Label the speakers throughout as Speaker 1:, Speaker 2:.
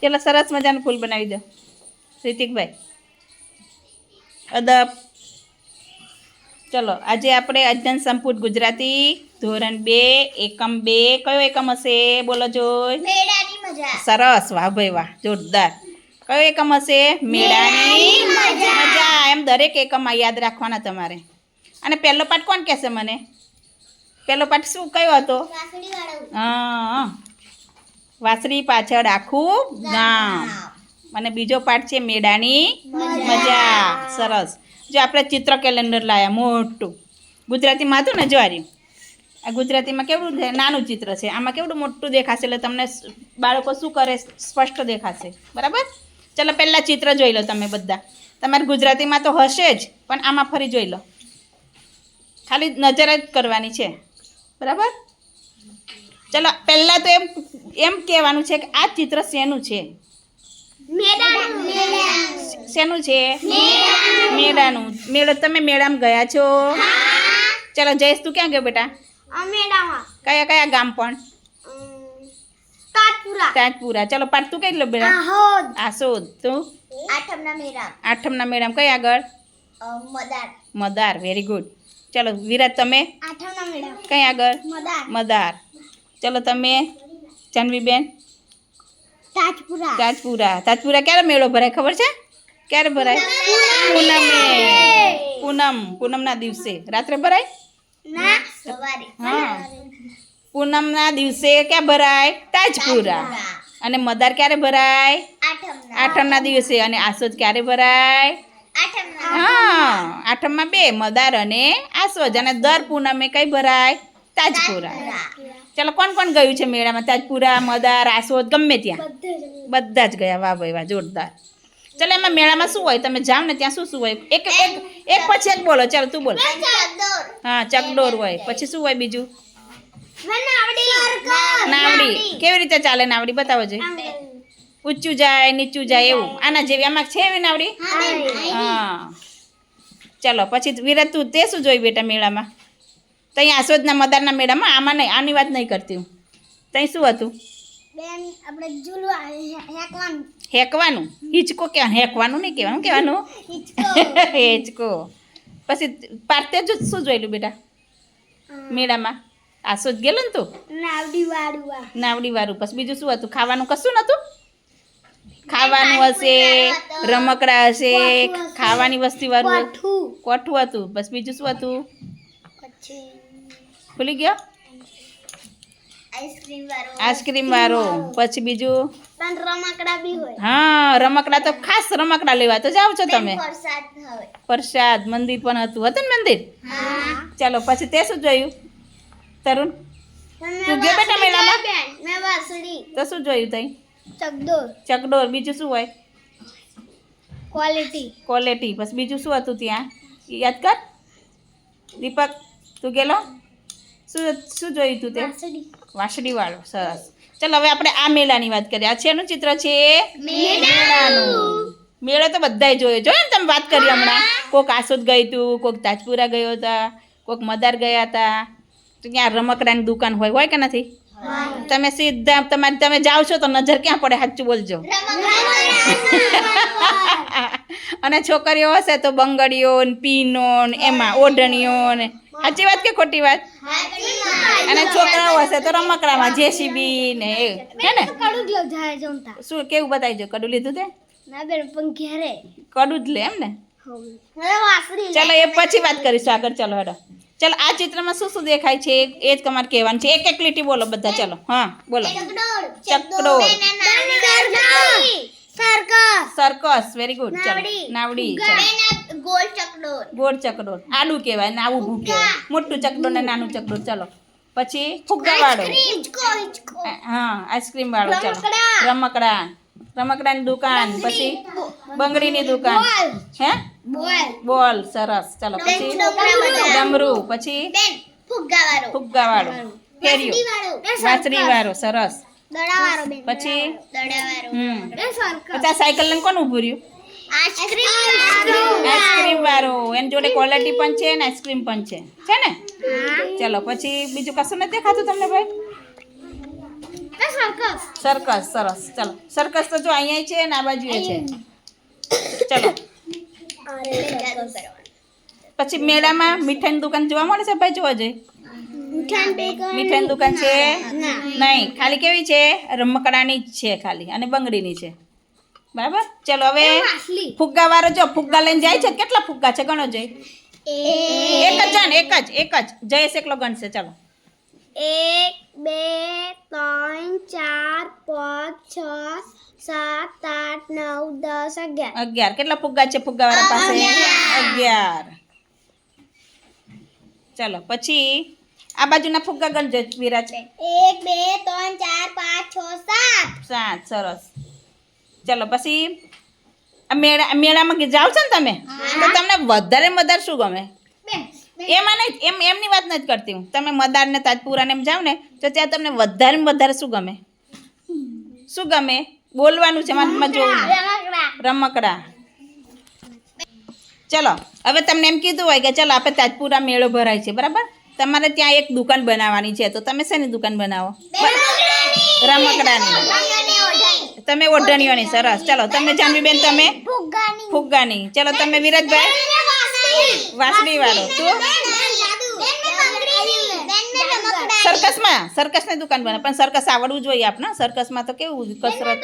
Speaker 1: ચલો સરસ મજાનું ફૂલ બનાવી દો. રિતિકભાઈ. અદબ. ચલો આજે આપણે અધ્યયન સંપુટ ગુજરાતી ધોરણ બે એકમ બે કયો એકમ હશે? બોલો જોઈ. સરસ વાહ ભાઈ વાહ જોરદાર. કયો એકમ હશે? મેળાની મજા. એમ દરેક એકમમાં યાદ રાખવાના તમારે. અને પહેલો પાઠ કોણ કહેશે મને? પહેલો પાઠ શું કયો હતો? હા. વાસળી પાછળ આખું ગામ. અને બીજો પાઠ છે મેળાની મજા. સરસ. જો આપણે ચિત્ર કેલેન્ડર લાયા મોટું. ગુજરાતીમાં હતું ને જોવાર્યું આ ગુજરાતીમાં કેવડું નાનું ચિત્ર છે. આમાં કેવડું મોટું દેખાશે? એટલે તમને બાળકો શું કરે? સ્પષ્ટ દેખાશે. બરાબર? ચલો પહેલાં ચિત્ર જોઈ લો તમે બધા. તમારે ગુજરાતીમાં તો હશે જ પણ આમાં ફરી જોઈ લો. ખાલી નજર જ કરવાની છે. બરાબર? ચલો પહેલાં તો એમ એમ કહેવાનું છે કે આ ચિત્ર શેનું છે? શેનું છે? મેળાનું. મેળો તમે મેળામાં ગયા છો? ચલો જયેશ તું ક્યાં ગયો બેટા? કયા કયા ગામ પણ?
Speaker 2: તાજપુરા
Speaker 1: ચલો પાઠ તું કઈ લો બેટા?
Speaker 2: આ
Speaker 1: આસોદ તું?
Speaker 2: આઠમના
Speaker 1: મેળામ કઈ આગળ?
Speaker 2: મદાર.
Speaker 1: વેરી ગુડ ચલો વિરાટ તમે? કઈ આગળ?
Speaker 2: મદાર.
Speaker 1: ચલો તમે જાનવીબેન?
Speaker 2: તાજપુરા.
Speaker 1: તાજપુરા. તાજપુરા ક્યારે મેળો ભરાય ખબર છે? ક્યારે ભરાય? પૂનમે. પૂનમ. પૂનમના દિવસે. રાત્રે ભરાય? હા. પૂનમના દિવસે ક્યાં ભરાય? તાજપુરા. અને મદાર ક્યારે ભરાય?
Speaker 2: આઠમના.
Speaker 1: દિવસે. અને આસોજ ક્યારે ભરાય? હા આઠમમાં બે મદાર અને આસોજ અને દર પૂનમે કઈ ભરાય? તાજપુરા. ચલો કોણ કોણ ગયું છે મેળામાં? તાજપુરા મદાર આસોદ ગમે ત્યાં? બધા જ ગયા. વાહ ભાઈ વાહ જોરદાર. ચાલો એમાં મેળામાં શું હોય? તમે જાઓ ને ત્યાં શું શું હોય? એક એક એક પછી એક બોલો. ચાલો તું બોલ. હા ચકડોર હોય. પછી શું હોય બીજું?
Speaker 2: નાવડી.
Speaker 1: કેવી રીતે ચાલે નાવડી? બતાવો જોઈએ ઊંચું જાય નીચું જાય એવું? આના જેવી. આમાં છે એવી નાવડી? હા ચાલો પછી વિરાજ તું. તે શું જોયું બેટા મેળામાં? તઈ આસોદના મદારના મેળામાં આમાં નહીં આની વાત નહીં કરતી હું. તઈ શું હતું?
Speaker 2: બેન આપણે ઝૂલવા હેકવાનું.
Speaker 1: હેકવાનું? હિંચકો કે હેકવાનું નહીં કહેવાનું કહેવાનું.
Speaker 2: હિચકો.
Speaker 1: પછી પારતે જ શું જોયેલું બેટા? મેળામાં? આસોદ ગયેલો ને તું?
Speaker 2: નાવડી વાળું
Speaker 1: નાવડી વાળું. પછી બીજું શું હતું? ખાવાનું કશું નહોતું? ખાવાનું હશે રમકડા હશે ખાવાની વસ્તી વાળું.
Speaker 2: કોઠું.
Speaker 1: કોઠું હતું. બસ બીજું શું હતું?
Speaker 2: પછી
Speaker 1: ભૂલી ગયો?
Speaker 2: આઈસ્ક્રીમ વાળો.
Speaker 1: પછી બીજું? હા રમકડા તો ખાસ રમકડા લેવા. તો જાઓ છો તમે?
Speaker 2: પ્રસાદ
Speaker 1: મંદિર પણ હતું. હતું ને મંદિર? ચાલો પછી તે શું જોયું? તરુણ? તું ગયો બેટા મેળામાં? તો શું જોયું તઈ?
Speaker 2: ચકડોર
Speaker 1: ચકડોર બીજું શું હોય?
Speaker 2: ક્વોલિટી
Speaker 1: ક્વોલિટી બસ બીજું શું હતું ત્યાં? યાદ કર. દીપક તું ગેલો શું શું જોયું તું તે?
Speaker 2: વાસળી.
Speaker 1: વાળો સરસ. ચાલો હવે આપણે આ મેળાની વાત કરીએ. આ એનું ચિત્ર છે? મેળાનું. મેળો તો બધાય જોયો. જોયો ને તમે વાત કરી હમણાં? કોક આસોદ ગઈ હતું કોક તાજપુરા ગયો હતા કોક મદાર ગયા હતા તો ત્યાં રમકડાની દુકાન હોય હોય કે નથી? તમે સીધા તમારે તમે જાઓ છો તો નજર ક્યાં પડે? સાચું બોલજો. અને છોકરીઓ હશે તો બંગડીઓ ને પીનો ને એમાં ઓઢણીઓ ને સાચી વાત કે ખોટી વાત? અને છોકરાઓ હશે તો રમકડામાં જેસીબી ને હે ને? શું કેવું બતાવી જો કડું લીધું તે?
Speaker 2: ના બેન પણ ઘેરે.
Speaker 1: કડું જ લે એમ ને? ચલો એ પછી વાત કરીશું આગળ. ચલો હેડો. ચાલો આ ચિત્રમાં શું શું દેખાય છે? એ જ તમારે કહેવાનું છે. એક એક લીટી બોલો બધા. ચાલો હા બોલો. ચકડો.
Speaker 2: સર્કસ.
Speaker 1: સર્કસ. વેરી ગુડ ચલો
Speaker 2: નાવડી. ગોળ
Speaker 1: ગોળ ચકડોળ આડું કહેવાય ને આવું ભૂ કહેવાય મોટું ચકડોળ ને નાનું ચકડોળ ચાલો. પછી ફુગ્ગાવાળો
Speaker 2: હિચકો હિચકો
Speaker 1: હા આઈસ્ક્રીમ વાળો ચાલો.
Speaker 2: રમકડા.
Speaker 1: રમકડા. રમકડાની દુકાન. પછી બંગડીની દુકાન. હે?
Speaker 2: બોલ.
Speaker 1: સરસ. ચાલો પછી ડમરું. પછી
Speaker 2: ફુગ્ગા વાળો.
Speaker 1: ફુગ્ગા વાળો. ફેર્યું. વાંસળી વાળો સરસ.
Speaker 2: વાળો
Speaker 1: પછી
Speaker 2: વાળો.
Speaker 1: હમ. પછી સાયકલ ને કોણ ઊભું રહ્યું?
Speaker 2: આઈસ્ક્રીમ વાળું.
Speaker 1: એની જોડે ક્વોલિટી પણ છે ને આઈસ્ક્રીમ પણ છે. છે ને? ચલો પછી બીજું કશું નથી દેખાતું તમને ભાઈ? સર્કસ સરસ. ચલો સર્કસ તો જો અહીંયા છે ને આ બાજુએ છે. ચલો. પછી મેળામાં મીઠાઈની દુકાન જોવા મળે છે ભાઈ જોવા જોઈએ મીઠાઈની દુકાન છે? નહીં. ખાલી કેવી છે? રમકડાની જ છે ખાલી અને બંગડીની છે. બરાબર? ચલો હવે ફુગ્ગા વાળો જો ફુગ્ગા લઈને જાય છે. કેટલા ફુગ્ગા છે? ગણો જય એક. જ જણ એક જ એક જ. જયેશ એકલો ગણશે ચલો.
Speaker 2: એક બે ત્રણ ચાર પાંચ છ સાત આઠ નવ દસ અગિયાર.
Speaker 1: અગિયાર. કેટલા ફુગ્ગા છે ફુગ્ગા વાળા પાસે? અગિયાર. ચલો પછી આ બાજુના ફુગ્ગા ગણજો વિરાજ.
Speaker 2: એક બે ત્રણ ચાર પાંચ છ સાત.
Speaker 1: સાત સરસ. ચલો પછી મેળા મેળામાં જાઓ છો ને તમે? તો તમને વધારે મદાર શું ગમે? એમાં નહીં એમ એમની વાત નથી કરતી હું. તમે મદાર ને તાજપુરા ને એમ જાઓ ને તો ત્યાં તમને વધારે વધારે શું ગમે? શું ગમે? બોલવાનું છે મારામાં જોવું રમકડા ચલો હવે તમને એમ કીધું હોય કે ચલો આપણે તાજપુરા મેળો ભરાય છે બરાબર? તમારે ત્યાં એક દુકાન બનાવવાની છે તો તમે શેની દુકાન બનાવો? રમકડાની. તમે ઓઢણીઓની સરસ. ચલો તમે જાનવીબેન તમે? ફુગ્ગાની. ચલો તમે વિરાજભાઈ? વાસળી. વાળો તું? સર્કસમાં? સર્કસની દુકાન બને. પણ સર્કસ આવડવું જોઈએ આપણે સર્કસમાં તો કેવું કસરત.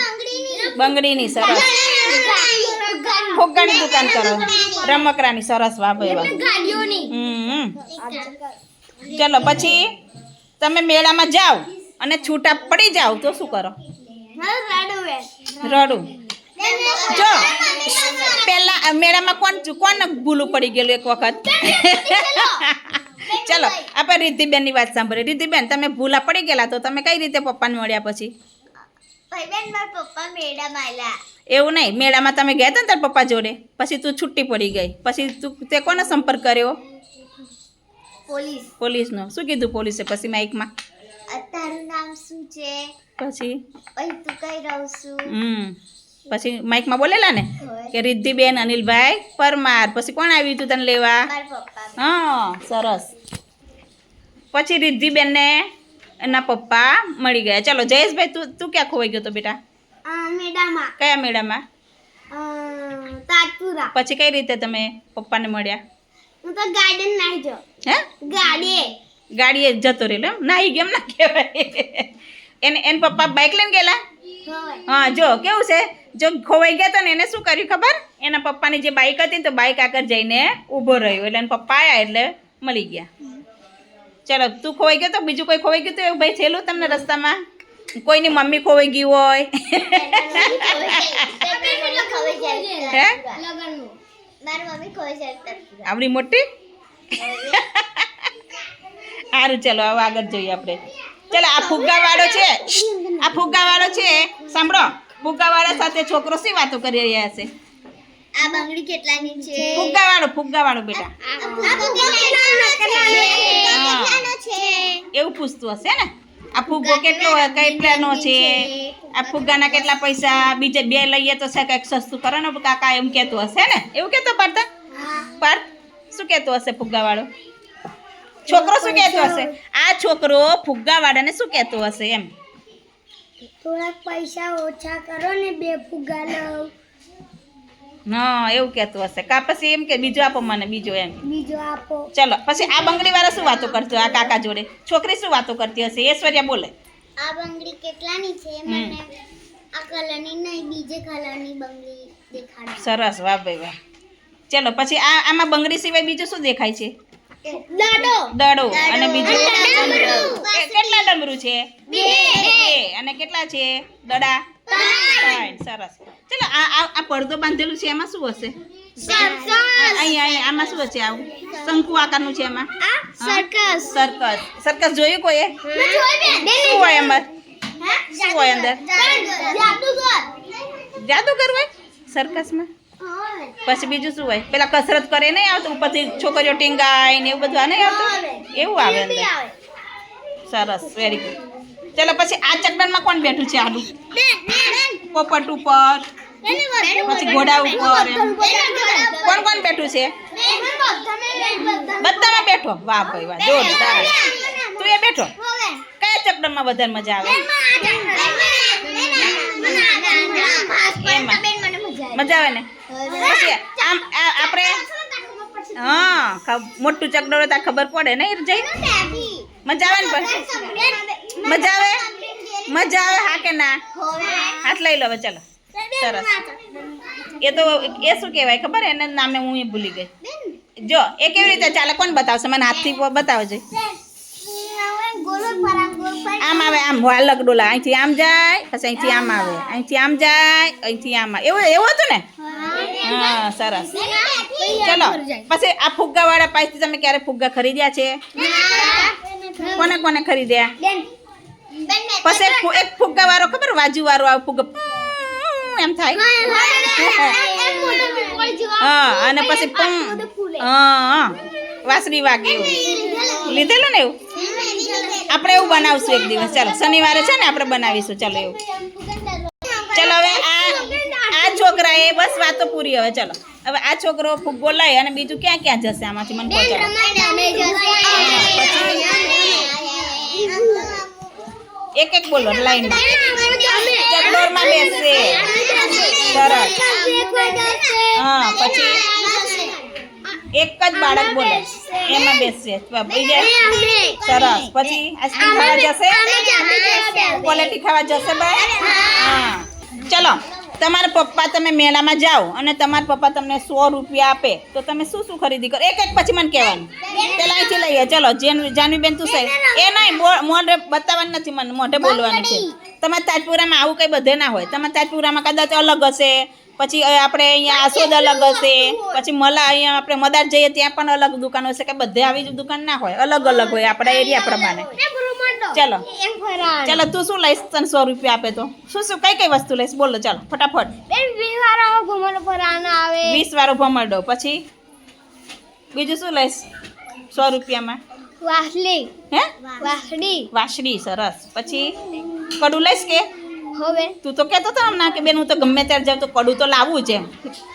Speaker 1: બંગડીની સરસ. ફુગ્ગાની દુકાન કરો. રમકડાની સરસ વાહ એવા. હમ. ચલો પછી તમે મેળામાં જાઓ અને છૂટા પડી જાઓ તો શું કરો? રડું. જો પહેલા મેળામાં કોણ કોણ ભૂલું પડી ગયેલું એક વખત? ચલો આપણે રિદ્ધિબેનની વાત સાંભળીએ. રિદ્ધિબેન તમે ભૂલા પડી ગયેલા તો તમે કઈ રીતે પપ્પાને મળ્યા પછી? એવું નહીં મેળામાં તમે ગયા હતા ને તારા પપ્પા જોડે? પછી તું છુટ્ટી પડી ગઈ. પછી તું તે કોનો સંપર્ક કર્યો?
Speaker 2: પોલીસ.
Speaker 1: પોલીસનો. શું કીધું પોલીસે પછી માઇકમાં?
Speaker 2: તારું નામ શું છે?
Speaker 1: પછી?
Speaker 2: પછી તું કઈ રહું છું?
Speaker 1: હમ પછી માઇકમાં બોલેલા ને? કે રિદ્ધિબેન અનિલભાઈ પરમાર. પછી કોણ આવ્યું હતું તને લેવા? હા સરસ. પછી રિદ્ધિબેનને એના પપ્પા મળી ગયા. ચલો જયેશભાઈ તું તું ક્યાં ખોવાઈ ગયો તો બેટા?
Speaker 2: મેડામાં
Speaker 1: કયા મેળામાં?
Speaker 2: તાજપુરા.
Speaker 1: પછી કઈ રીતે તમે પપ્પાને મળ્યા?
Speaker 2: હું તો ગાર્ડન નાઈ જો.
Speaker 1: હે?
Speaker 2: ગાડી
Speaker 1: ગાડીએ જતો રહેલો એમ. નાહી કેમ ના કહેવાય? એને એને પપ્પા બાઇક લઈને ગયેલા? હા જો કેવું છે? જો ખોવાઈ ગયા હતા ને એને શું કર્યું ખબર? એના પપ્પાની જે બાઇક હતી ને તો બાઇક આગળ જઈને ઊભો રહ્યો. એટલે એના પપ્પા આવ્યા એટલે મળી ગયા. ચલો તું ખોવાઈ ગયો તો બીજું કોઈ ખોવાઈ ગયું તો એવું ભાઈ થયેલું તમને રસ્તામાં? કોઈની મમ્મી ખોવાઈ ગઈ હોય? હે? આવડી મોટી? સારું ચલો હવે આગળ જોઈએ આપણે. ચલો આ ફુગ્ગાવાળો છે. આ ફુગ્ગાવાળો છે. સાંભળો ફુગ્ગાવાળા સાથે છોકરો શી વાતો કરી રહ્યા છે?
Speaker 2: આ બંગડી કેટલાની છે?
Speaker 1: ફુગ્ગાવાળો ફુગ્ગાવાળો બેટા. એવું પૂછતું હશે ને? આ ફુગ્ગો કેટલો કેટલાનો છે? આ ફુગ્ગાના કેટલા પૈસા? બીજે બે લઈએ તો છે કંઈક સસ્તું. કરો ને કાકા એમ કહેતું હશે ને? એવું કહેતો પાર્થ? પાર્થ શું કહેતો હશે ફુગ્ગાવાળો? છોકરો શું કહેતો હશે? આ છોકરો ફુગ્ગાવાળાને શું કહેતો હશે એમ?
Speaker 2: થોડાક પૈસા ઓછા કરો ને બે ફુગ્ગા લઉં.
Speaker 1: હા એવું કહેતું હશે. કા પછી એમ કે બીજો આપો મને બીજો એમ.
Speaker 2: બીજો આપો.
Speaker 1: ચલો પછી આ બંગડીવાળા શું વાતો કરતો આ કાકા જોડે? છોકરી શું વાતો કરતી હશે? ઐશ્વર્યા બોલે.
Speaker 2: આ બંગડી કેટલાની છે? મને આ કલરની નહીં બીજે કલરની બંગડી દેખાડો
Speaker 1: સરસ વાહ ભાઈ વાહ. ચલો પછી આ આમાં બંગડી સિવાય બીજું શું દેખાય છે?
Speaker 2: દાડો
Speaker 1: દડો અને બીજું?
Speaker 2: ડમરું.
Speaker 1: કેટલા ડમરું છે?
Speaker 2: બે.
Speaker 1: બે. અને કેટલા છે? દડા? ત્રણ સરસ. ચલો આ આ પડદો બાંધેલું છે એમાં શું હશે? અહીંયા આમાં શું હશે આવું? શંકુ આકારનું છે એમાં.
Speaker 2: સર્કસ.
Speaker 1: સર્કસ. સર્કસ જોયું કોઈએ? શું હોય અંદર? શું હોય અંદર?
Speaker 2: જાદુગર.
Speaker 1: જાદુગર હોય? સર્કસમાં? પછી બીજું શું હોય? પેલા કસરત કરે નહીં આવતું ઉપરથી છોકરીઓ ટીંગાય ને એવું બધું આ નહીં આવતું? એવું આવે અંદર. સરસ વેરી ગુડ ચલો પછી આ ચકડનમાં કોણ બેઠું છે આડું પોપટ ઉપર. પછી ઘોડા ઉપર. એમ કોણ કોણ બેઠું છે? બધામાં બેઠો? વાહ ભાઈ વાહ જોરદાર. તું એ બેઠો? કયા ચકડોળમાં વધારે મજા આવે. મજા આવે ને? આમ આપણે હા મોટું ચકડોળ તો ખબર પડે ને જઈ મજા આવે ને મજા આવે? મજા આવે, હા કે ના? હાથ લઈ લો હવે, ચાલો. સરસ. એ તો એ શું કહેવાય, ખબર એને નામે હું એ ભૂલી ગઈ. જો, એ કેવી રીતે ચાલે, કોણ બતાવશે? મને હાથથી બતાવજે. આમ આવે, આમ વાલક ડોલા અહીંથી આમ જાય, પછી અહીંથી આમ આવે. અહીંથી આમ જાય, અહીંથી આમ આવે. એવું એવું હતું ને? હા સરસ ચલો પછી આ ફુગ્ગાવાળા પાસેથી તમે ક્યારે ફુગ્ગા ખરીદ્યા છે કોને કોને ખરીદ્યા પછી એક ફુગ્ગા વાળો ખબર વાજુવાળો આવે ફુગ્ગા એમ થાય હા અને પછી હા વાસરી વાગે એવું લીધેલું ને એવું આપણે એવું બનાવશું એક દિવસ ચાલો શનિવારે છે ને આપણે બનાવીશું ચાલો એવું ચાલો હવે છોકરાએ બસ વાતો પૂરી હવે ચલો. હવે આ છોકરો ફુગ્ગો લઈ અને બીજું ક્યાં ક્યાં જશે આમાંથી મને એક એક બોલો લાઈન ચકડોરમાં બેસશે સરસ. હા પછી? એક જ બાળક બોલે. એમાં બેસશે સરસ. પછી? આઈસ્ક્રીમ ખાવા જશે? ક્વોલિટી ખાવા જશે ભાઈ? હા. ચલો. તમારા પપ્પા તમે મેળામાં જાઓ અને તમારા પપ્પા તમને સો રૂપિયા આપે, તો તમે શું શું ખરીદી કરો? એક એક પછી મને કહેવાનું. પેલા અહીંથી લઈએ ચલો, જેન જાનવીબેન તું સહી. એ નહીં મોઢે બતાવવાનું નથી મને, મોઢે બોલવાનું છે. તમારા તાજપુરામાં આવું કંઈ બધે ના હોય. તમારા તાજપુરામાં કદાચ અલગ હશે. પછી આપણે અહીંયા આસોદ અલગ હશે. પછી મલા અહીંયા આપણે મદાર જઈએ ત્યાં પણ અલગ દુકાન હશે કે બધે આવી જ દુકાન ના હોય? અલગ અલગ હોય આપણા એરિયા પ્રમાણે. ચલો. ચાલો તું શું લઈશ? તને સો રૂપિયા આપે તો. શું શું કઈ કઈ વસ્તુ લઈશ? બોલો ચાલો ફટાફટ. વીસ વાળો ભમરડો પછી બીજું શું લઈશ? સો રૂપિયામાં.
Speaker 2: વાસળી.
Speaker 1: હે?
Speaker 2: વાસળી.
Speaker 1: વાસળી સરસ. પછી કડું લઈશ કે?
Speaker 2: હવે?
Speaker 1: તું તો કહેતો હતો હમણાં કે બેન હું તો ગમે ત્યારે જાઉં તો કડું તો લાવવું છે એમ.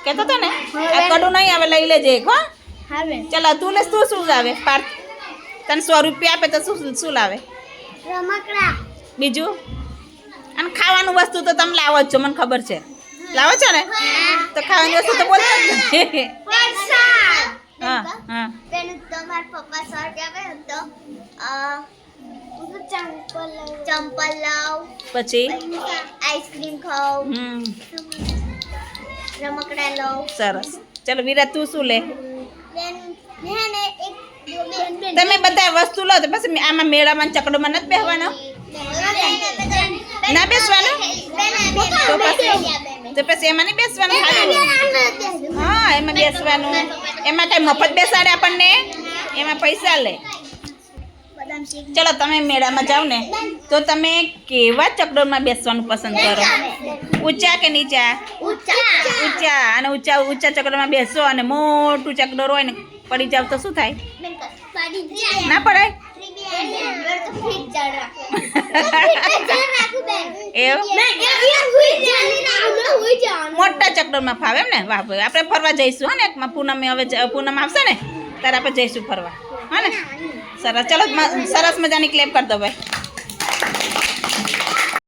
Speaker 1: કહેતો હતો ને? આ કડું નહીં આવે લઈ લેજે એક હો. ચાલો તું ને શું શું લાવે? પાર્થ તને સો રૂપિયા આપે તો શું શું લાવે?
Speaker 2: રમકડા.
Speaker 1: બીજું? અને ખાવાનું વસ્તુ તો તમે લાવો જ છો મને ખબર છે. લાવો છો ને? તો ખાવાની વસ્તુ તો બોલતો જ નથી હા. હા
Speaker 2: તમારા પપ્પા સર કહેવાય તો ચંપલ લાવ
Speaker 1: પછી?
Speaker 2: આઈસ્ક્રીમ ખાવ
Speaker 1: હમ.
Speaker 2: રમકડા લાવ
Speaker 1: સરસ. ચલો વિરાટ તું શું લે? તમે બધા વસ્તુ લો તો પછી આમાં મેળામાં ચકડોમાં નથી બેસવાના ના બેસવાનું? તો પછી? તો પછી એમાં નહીં બેસવાનું ખાલી? હા એમાં બેસવાનું. એમાં કઈ મફત બેસાડે આપણને? એમાં પૈસા લે. ચલો તમે મેળામાં જાઓ ને, તો તમે કેવા ચકડોળમાં બેસવાનું પસંદ કરો? ઊંચા કે નીચા? ઊંચા. અને ઊંચા ઊંચા ચકડોળમાં બેસો અને મોટું ચકડોળ હોય ને, પડી જાવ તો શું થાય? ના પડાય? મોટા ચકડોળમાં ફાવે એમ ને? વાહ ભાઈ આપણે ફરવા જઈશું, હા ને પૂનમ હવે પૂનમ આવશે ને, ત્યારે આપણે જઈશું ફરવા. હા ને? સરસ. ચલો સરસ મજાની ક્લેપ કરી દો ભાઈ.